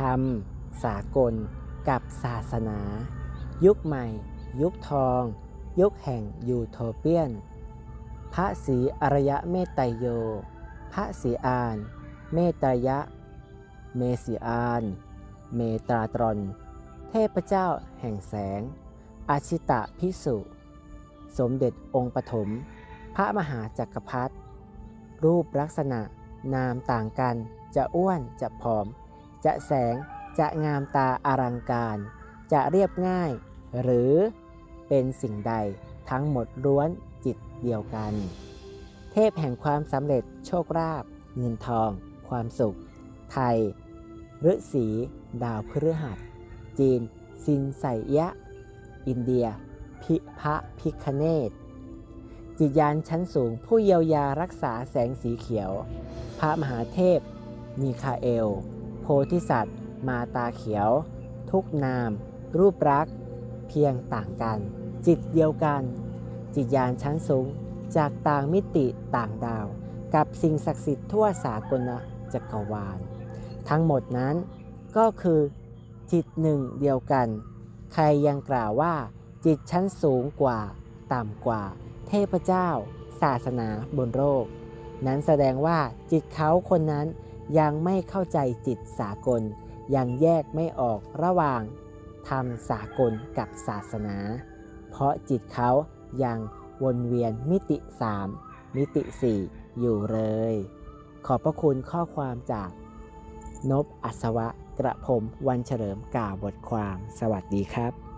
ธรรม สากล กับศาสนา ยุคใหม่ ยุคทอง ยุคแห่งยูโทเปียน พระศรีอรยะเมตไตโย พระศรีอาน เมตยะ เมสีอาน เมตราตรอน เทพเจ้าแห่งแสง อาชิตะพิสุ สมเด็จองค์ปฐม พระมหาจักรพรรดิรูปลักษณะนามต่างกันจะอ้วนจะผอม จะแสงจะงามตาอลังการ จะเรียบง่าย หรือเป็นสิ่งใดทั้งหมดล้วนจิตเดียวกัน เทพแห่งความสำเร็จโชคลาภเงินทอง ความสุข ไทยฤษีดาวพฤหัส จีน ซินไสยะ อินเดีย พิพระพิคเนตจิตยานชั้นสูงผู้เยียวยารักษาแสงสีเขียว พระมหาเทพ มีคาเอล ธิสัตว์ มาตาเขียว ทุกนาม รูปรักษ์เพียงต่างกัน จิตเดียวกัน จิตยานชั้นสูงจากต่างมิติต่างดาว กับสิ่งศักดิ์สิทธิ์ทั่วสากลจักรวาล ทั้งหมดนั้นก็คือจิตหนึ่งเดียวกัน ใครยังกล่าวว่า จิตชั้นสูงกว่า ต่ำกว่า เทพเจ้า ศาสนาบนโลกนั้นแสดงว่าจิตเขาคนนั้น ยังไม่เข้าใจจิตสากล ยังแยกไม่ออกระหว่างธรรมสากลกับศาสนา เพราะจิตเขายังวนเวียนมิติ 3 มิติ 4 อยู่เลย ขอบพระคุณข้อความจาก นบอัศวะกระผมวันเฉลิมกล่าวบทความ สวัสดีครับ